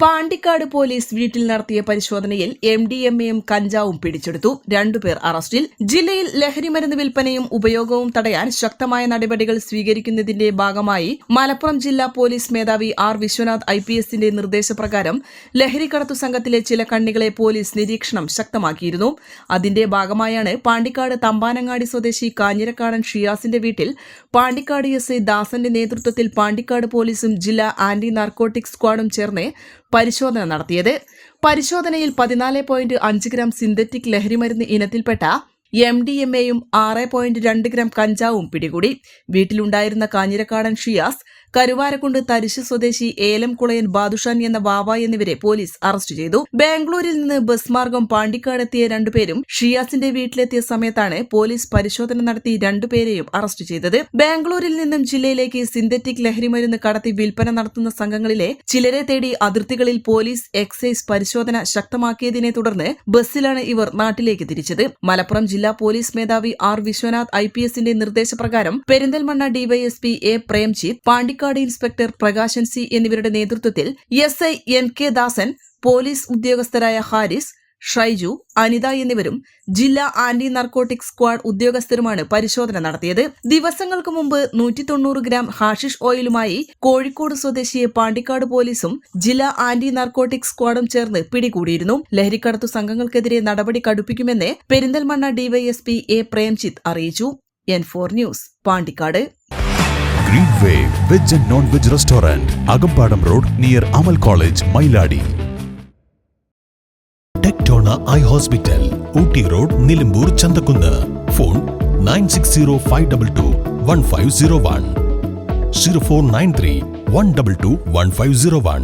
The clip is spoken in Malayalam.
Pandikkad police വീട്ടിൽ നടത്തിയ പരിശോധനയിൽ എം ഡി എം എയും കഞ്ചാവും പിടിച്ചെടുത്തു. രണ്ടുപേർ അറസ്റ്റിൽ. ജില്ലയിൽ ലഹരിമരുന്ന് വിൽപ്പനയും ഉപയോഗവും തടയാൻ ശക്തമായ നടപടികൾ സ്വീകരിക്കുന്നതിന്റെ ഭാഗമായി മലപ്പുറം ജില്ലാ പോലീസ് മേധാവി ആർ വിശ്വനാഥ് ഐ പി എസിന്റെ നിർദ്ദേശപ്രകാരം ലഹരിക്കടത്തു സംഘത്തിലെ ചില കണ്ണികളെ പോലീസ് നിരീക്ഷണം ശക്തമാക്കിയിരുന്നു. അതിന്റെ ഭാഗമായാണ് പാണ്ടിക്കാട് തമ്പാനങ്ങാടി സ്വദേശി കാഞ്ഞിരക്കാടൻ ഷിയാസിന്റെ വീട്ടിൽ പാണ്ടിക്കാട് എസ് ഐ ദാസന്റെ നേതൃത്വത്തിൽ പാണ്ടിക്കാട് പോലീസും ജില്ലാ ആന്റി നാർക്കോട്ടിക് സ്ക്വാഡും ചേർന്ന് പരിശോധന നടത്തിയത്. പരിശോധനയിൽ പതിനാല് പോയിന്റ് അഞ്ച് ഗ്രാം സിന്തറ്റിക് ലഹരിമരുന്ന് ഇനത്തിൽപ്പെട്ട എം ഡി എം എയും ആറ് പോയിന്റ് രണ്ട് ഗ്രാം കഞ്ചാവും പിടികൂടി. വീട്ടിലുണ്ടായിരുന്ന കാഞ്ഞിരക്കാടൻ ഷിയാസ് കരുവാരക്കുണ്ട് തരിശ് സ്വദേശി ഏലം കുളയൻ ബാദുഷാൻ എന്ന വാവ എന്നിവരെ പോലീസ് അറസ്റ്റ് ചെയ്തു. ബാംഗ്ലൂരിൽ നിന്ന് ബസ് മാർഗം പാണ്ടിക്കാടെത്തിയ രണ്ടുപേരും ഷിയാസിന്റെ വീട്ടിലെത്തിയ സമയത്താണ് പോലീസ് പരിശോധന നടത്തി രണ്ടുപേരെയും അറസ്റ്റ് ചെയ്തത്. ബാംഗ്ലൂരിൽ നിന്നും ജില്ലയിലേക്ക് സിന്തറ്റിക് ലഹരിമരുന്ന് കടത്തി വിൽപ്പന നടത്തുന്ന സംഘങ്ങളിലെ ചിലരെ തേടി അതിർത്തികളിൽ പോലീസ് എക്സൈസ് പരിശോധന ശക്തമാക്കിയതിനെ തുടർന്ന് ബസ്സിലാണ് ഇവർ നാട്ടിലേക്ക് തിരിച്ചത്. മലപ്പുറം പോലീസ് മേധാവി ആർ വിശ്വനാഥ് ഐ പി എസിന്റെ നിർദ്ദേശപ്രകാരം Perinthalmanna DYSP A Premjith Pandikkad inspector Prakashan C എന്നിവരുടെ നേതൃത്വത്തിൽ S I N K Dasan police ഉദ്യോഗസ്ഥരായ Haris Shaiju Anitha എന്നിവരും ജില്ലാ ആന്റി നർക്കോട്ടിക് സ്ക്വാഡ് ഉദ്യോഗസ്ഥരുമാണ് പരിശോധന നടത്തിയത്. ദിവസങ്ങൾക്ക് മുമ്പ് നൂറ്റി തൊണ്ണൂറ് ഗ്രാം ഹാഷിഷ് ഓയിലുമായി കോഴിക്കോട് സ്വദേശിയെ പാണ്ടിക്കാട് പോലീസും ജില്ലാ ആന്റി നർക്കോട്ടിക് സ്ക്വാഡും ചേർന്ന് പിടികൂടിയിരുന്നു. ലഹരിക്കടത്തു സംഘങ്ങൾക്കെതിരെ നടപടി കടുപ്പിക്കുമെന്ന് പെരിന്തൽമണ്ണ ഡിവൈഎസ്പി എ പ്രേംജിത്ത് അറിയിച്ചു. N four news Pandikkad. Veg and non veg restaurant Akampadam road near Amal college Mayladi Tectona eye hospital Ooty road Nilambur Chanthakkunnu. Phone nine six zero five double two one five zero one. Zero four nine three one double two one five zero one.